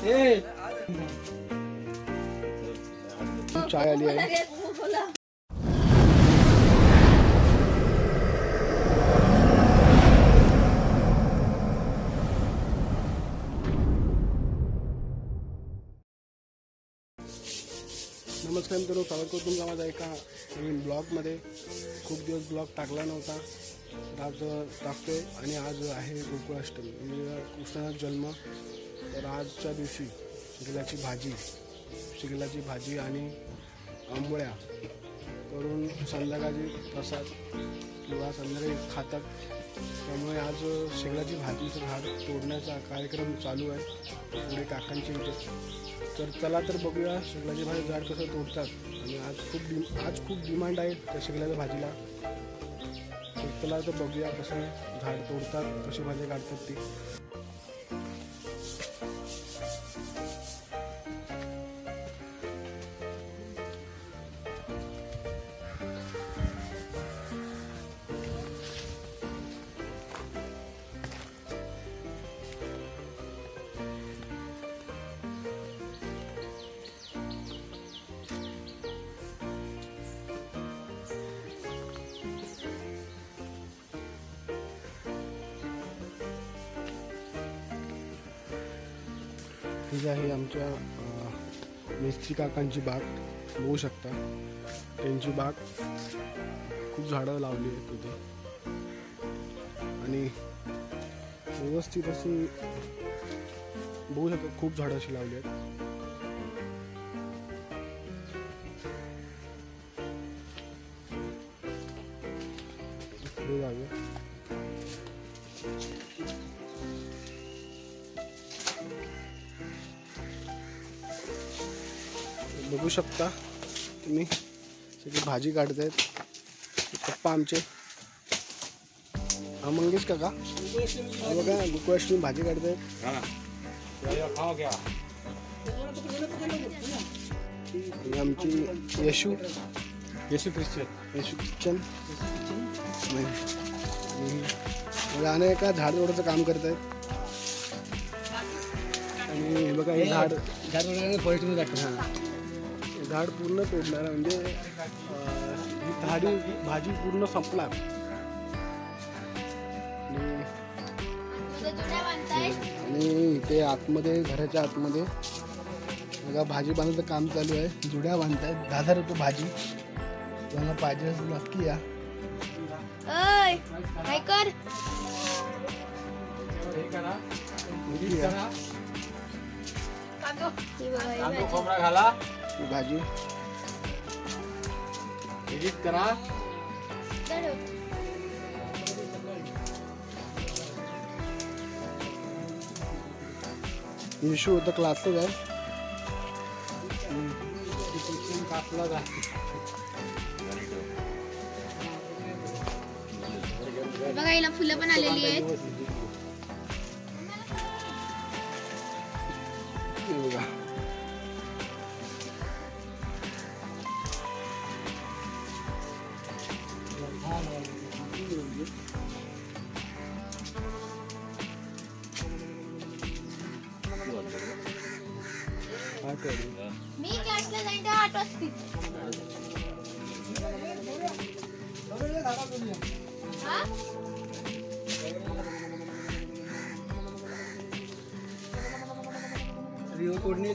चाय आली आहे. नमस्कार मित्रांनो स्वागत करतो तुमचा माझा एका नवीन ब्लॉगमध्ये. खूप दिवस ब्लॉग टाकला नव्हता तर आज टाकतोय आणि आज आहे गोकुळाष्टमी. म्हणजे कृष्णाचा जन्म तर आजच्या दिवशी शिगलाची भाजी शिगलाची भाजी आणि आंबोळ्या करून संध्याकाळची प्रसाद किंवा संध्याकाळी खातात. त्यामुळे आज शेगलाची भाजीचं झाड तोडण्याचा कार्यक्रम चालू आहे पुढे काकांची इथे. तर चला तर बघूया शेगलाची भाजी झाड कसं तोडतात. आणि आज खूप डिम आज खूप डिमांड आहे त्या शिगल्याच्या भाजीला. तर चला तर बघूया कसं झाड तोडतात कशी भाजी काढतात ती. ही आहे आमच्या मिस्त्री काकांची बाग. बघू शकता. त्यांची बाग खूप झाडं लावली आहेत तिथे. आणि व्यवस्थित अशी बघू शकता खूप झाडं अशी लावली आहेत. शकता तुम्ही. सगळी भाजी काढतायत. पप्पा आमचे. हा मंगेश काका. हा बघा गोकुळाष्टमी भाजी काढतायत. आणि आमची यशू. येशू ख्रिश्चन. यशू किचन आणि का झाड तोडायचं काम करतायत. आणि हे बघा हे झाड. फॉरेस्टमध्ये जातो हा. झाड पूर्ण तोडणार आहे, म्हणजे ही झाडी भाजी पूर्ण संपणार. आणि- आणि इथे आतमध्ये घराच्या आतमध्ये बघा भाजी बांधायचं काम चालू आहे. जुड्या बांधतायत. दहा हजार रुपये भाजी. त्यांना पाहिजे असेल नक्की या. घाला. ही भाजी. एडिट करा. इशू होतं क्लासच आहे कापला बघा हिला फुलं पण आलेली आहेत. बघा.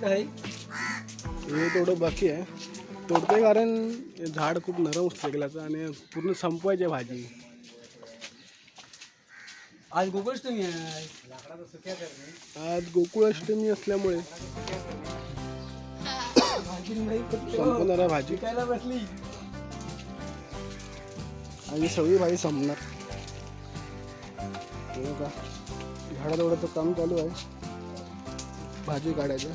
आहे. हे थोडं बाकी आहे. तोडते कारण झाड खूप नरम असतं गेल्याचं आणि पूर्ण संपवायची भाजी. आज गोकुळाष्टमी आहे. आज गोकुळाष्टमी असल्यामुळे संपणार भाजी. बसली आणि सगळी भाजी संपणार. हे बघा. झाडा तोडायचं काम चालू आहे. भाजी काढायचं.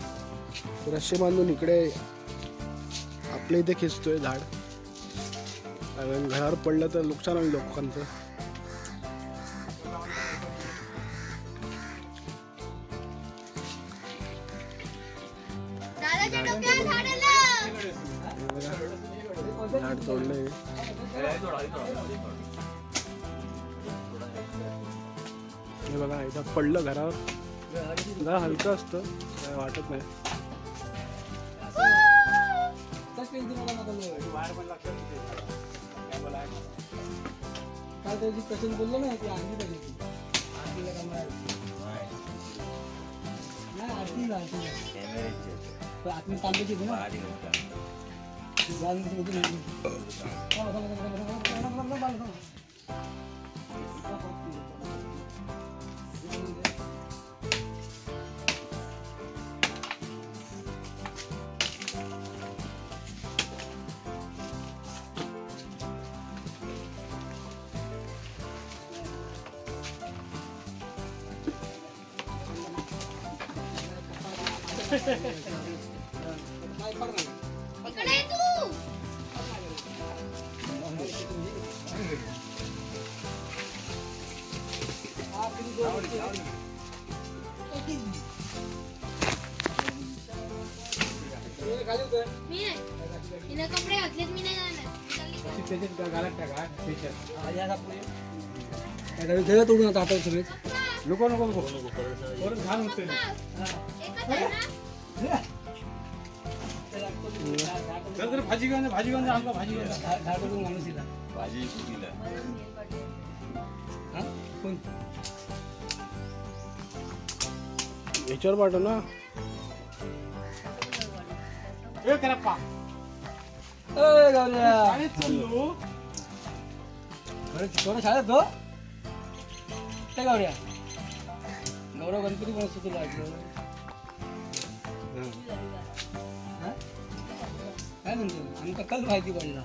रस्से बांधून इकडे आपल्या इथे खेचतोय झाड. कारण घरावर पडलं तर नुकसान होईल लोकांचं. झाड तोडलंय. हे बघा इथं पडलं घरावर. जरा हलकं असतं काय वाटत नाही. त्या जी पेशंट बोललो ना ती आधी पाहिजे आरतीला कमरा नाही आरतीला आरतीला आतमध्ये मी कपडे घातलेत मी नाही जाणार त्याच्यात घालत टाका त्याच्यात सगळं तोडून आता आता सगळे नको नको नको परत घाण होते भाजी घेऊन भाजी घेऊन आमचा भाजी घेऊन माणूस येतात भाजी हा? कोण? याच्यावर पाठव ना. ए करप्पा ए बरं कोणा शाळेत तो काय गौऱ्या. गौरव गणपती कोण असतो तुला हा? काय म्हणतो? आमका काल माहिती पडला?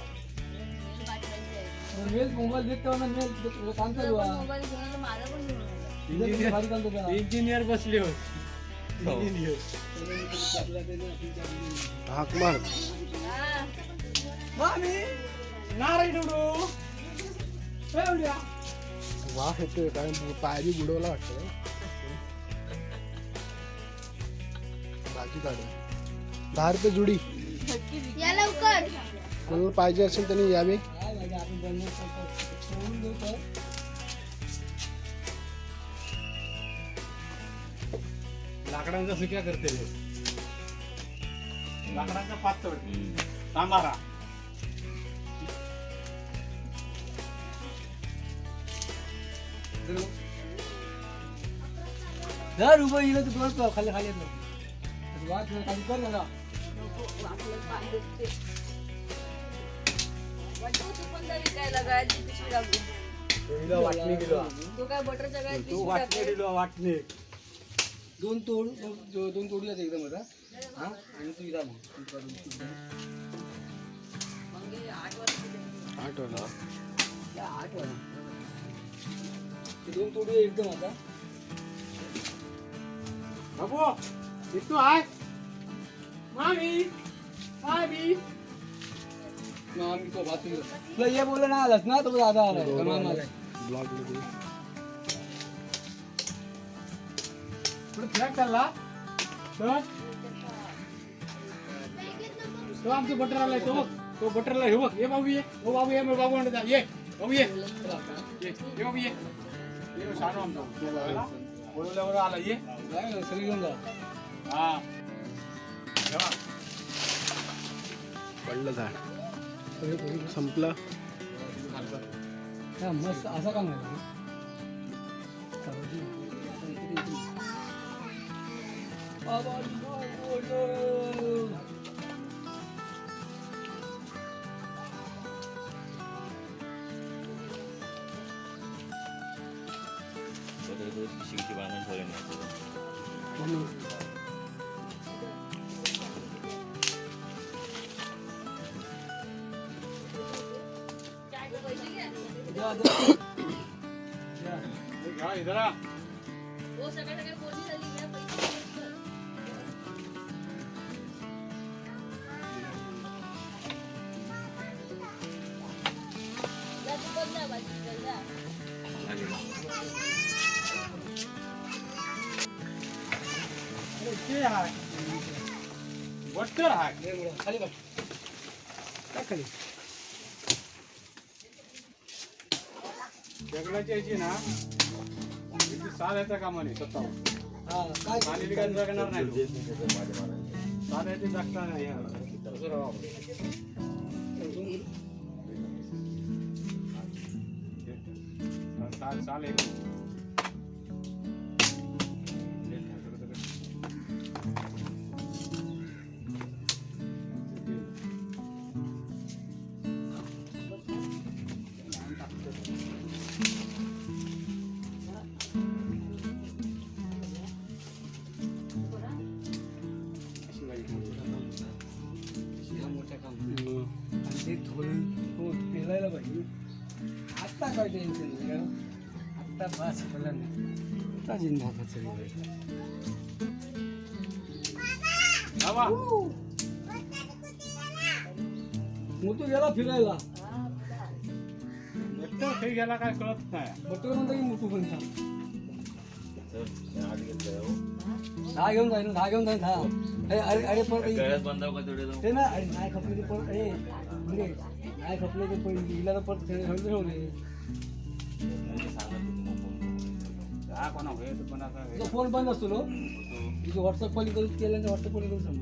मेल मोबाईल देत तेव्हा मेल. तुला. मोबाईल घेऊन पण घेऊन आला. भारी चालतो त्याला. इंजिनियर बसले होते हाक मार. हा. मामी, नारायण उडू. वाफ येतोय कारण पाय बी बुडवला वाटतं. भाजी काढू दहा रुपये जुडी. या लवकर. कोणाला पाहिजे असेल त्यांनी यावे. काय माहिती, आपण बनवून खातो. सोडून देऊ तर. लाकडांचा सुक्या करते. लाकडांचा पातळ सांबारा दर उभं इलं तर दोन खाली खाली येतो वाट खाली कर ना विकायला पिशवी गेलो तो काय बटरच्या गळ्यात तू पिशवी वाटणे गेलो दोन तोड दो- दोन तोडूयात एकदम आता हा आणि तू इथं मग तू मग हे आठ वर्ष या, आठ वाजता. ते दोन तोडूया एकदम आता बाबू इथू आहे मामी मामी तुला ये बोल ना आलास ना तो दादा आला तो ब्लॉगमध्ये पुढे फ्लॅट चालला तर तो बटर आलाय तो तो बटरला हे बघ ये बाबू ये ओ बाबू ये मग बाबू म्हणतो जा. ये बाबू ये. ये ये बाबू ये. ये शानो आमचा. बोलवल्यावर आला ये. काय सगळी घेऊन जा हा पडलं झाड. संपला. मस्त. असा काम आहे ते हाय खाली बघ. काय खाली. जगण्याची याची ना इथे साल याचा कामा नाही स्वतः हा, काय जगणार नाही तो. साल याचे जगता नाही हा. आणि ते थोडं तो पेलायला पाहिजे. आत्ता काय टेन्शन नाही कारण आत्ता बस मला नाही. जिंदाबाद सगळी बाबा. मोठू गेला फिरायला? बट्टर काही गेला काय कळत नाही. मोठं म्हणता की मोठू पण घेतलं हो. दहा घेऊन जाईल दहा घेऊन जाईल दहा अरे अरे अरे पण गळ्यात बांधावं का तेवढे जाऊन? ते ना अरे नाही खपले ते परत म्हणजे नाही खपले ते पण हिला तर परत ठेवले ठेवले म्हणजे सांगा तू फोन बंद असतो लो. तुझं व्हॉट्सअप कॉल करून केलं व्हॉट्सअप कॉल करून सांग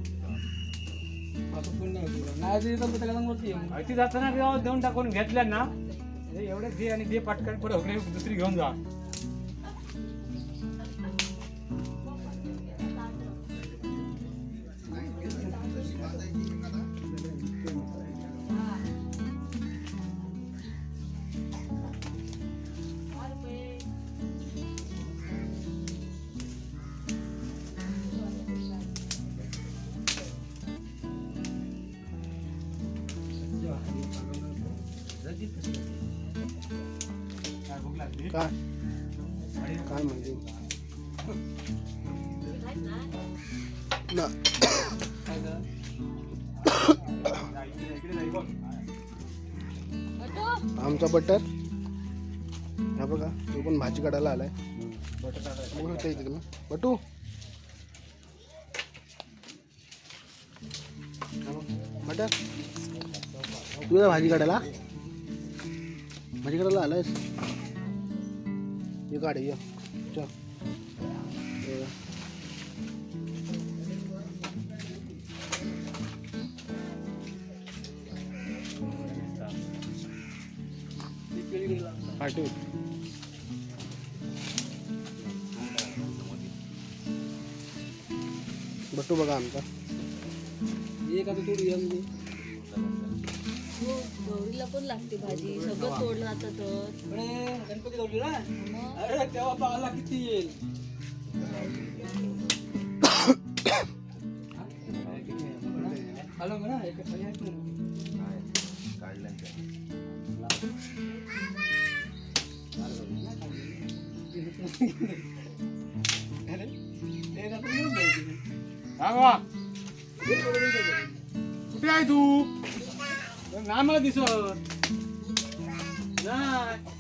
असं फोन नाही होत नाही तरी तर त्याला वरती. माहिती जाताना देऊन टाकून घेतल्या ना. हे एवढे दे आणि दे पटकन पुढे दुसरी घेऊन जा. काय काय म्हणजे. ना. आमचा बटर. हा बघा तो पण भाजी काढायला आलाय. बटू. बटर. तुझ्या भाजी काढायला? भाजी काढायला आलायस? ये काढ ये चल। ये. बटू बघा आमचा एक आता तोडू म्हणजे गौरीला पण लागते भाजी सगळं तोडलं आता तर गणपती गौरी ना मग अरे तेव्हा किती येईल हॅलो म्हणा एक. काढलं. अरे, ते. हा कुठे आहे तू ना मला दिसत. नाही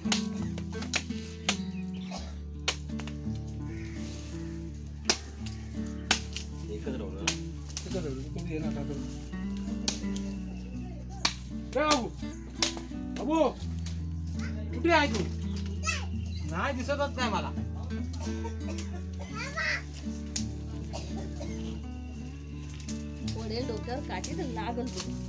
एकच राहू तिथं ठेवलं, तू ए बाबू. बाबू. कुठे आहे तू? नाही दिसतच नाही मला. पडेल डोक्यावर काठी तर लागल तुला.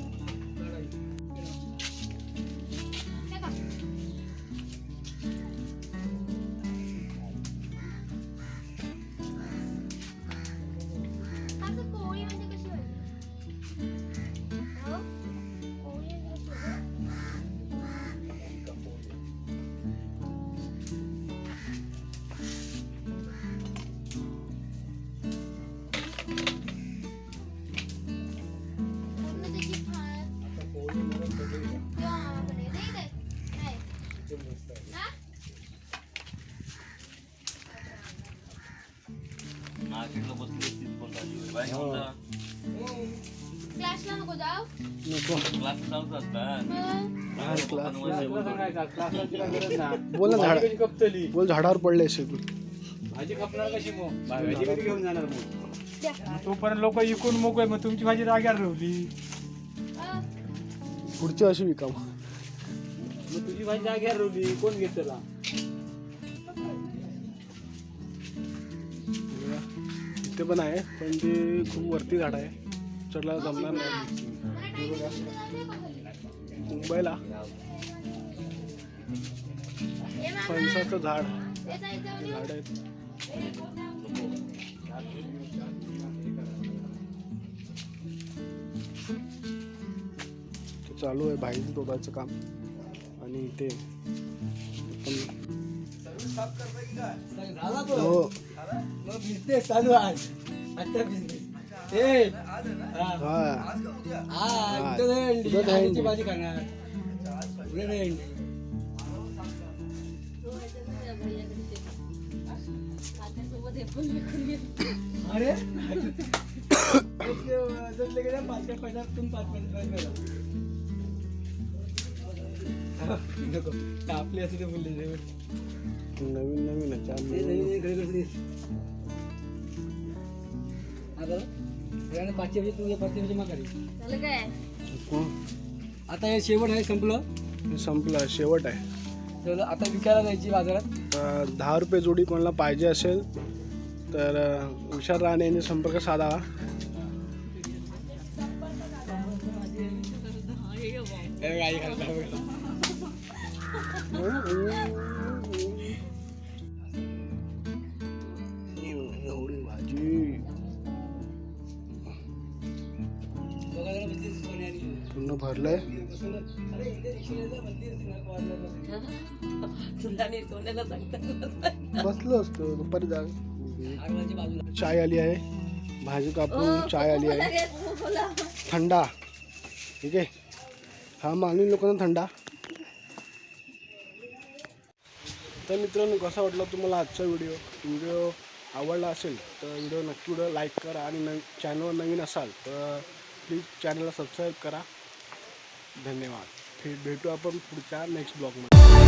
मार्केटला बसली असतीच पण भाजी होईल. बाई नव्हता. क्लासला नको जाऊ नको क्लास लावतात का? मग हा, क्लास क्लासला सांगायचा, क्लासला तिला गरज नाही. बोल ना झाड भाजी कशी खपतली? बोल झाडावर पडले असेल भाजी खपणार कशी मग भाजी कधी घेऊन जाणार मग द्या. तोपर्यंत लोक इकून मोकळे मग तुमची भाजी राग्यावर अ, पुढची अशी विकाम मग तुझी भाजी जाग्यावर ठेवली कोण घेत त्याला इथे पण आहे पण ते खूप वरती झाड आहे. चढला जमणार नाही? मुंबईला हे फणसाचं झाड. झाड आहेत ते चालू आहे बाहेर तोडायचं काम. आणि इथे हो. बिझनेस चालू बिझनेस ए हा. हा हा अंडी. नाही आजची अंडी. भाजी खाणार उद्या नाही अंडी सोबत हे पण विकून घेतलं. अरे जमले गेले पाच पाच तुम नको आपली असं ते बोलले. नवीन नवीन आहे ते चार नवीन याने पाचशे पाचशे झालं काय? हो. आता हे शेवट आहे संपलं? हे संपलं शेवट आहे. तर आता विकायला जायची बाजारात. दहा रुपये जोडी कोणाला पाहिजे असेल तर अं, विशाल राणे यांनी संपर्क साधावा गाई घालता बघा. पूर्ण भरलंय. बसली असतो दुपारी जा आडवांच्या बाजूला. चाय आली आहे. भाजी कापून चाय आली आहे. थंडा. ठीक आहे? हा मागणी लोकांना थंडा. तर मित्रांनो कसा वाटला तुम्हाला आजचा व्हिडिओ? व्हिडिओ आवडला असेल तर व्हिडिओ नक्की व्हिडिओ लाईक करा आणि न चॅनलवर नवीन असाल तर प्लीज चॅनलला सबस्क्राईब करा. धन्यवाद. फिर भेटू आपण पुढच्या नेक्स्ट ब्लॉगमध्ये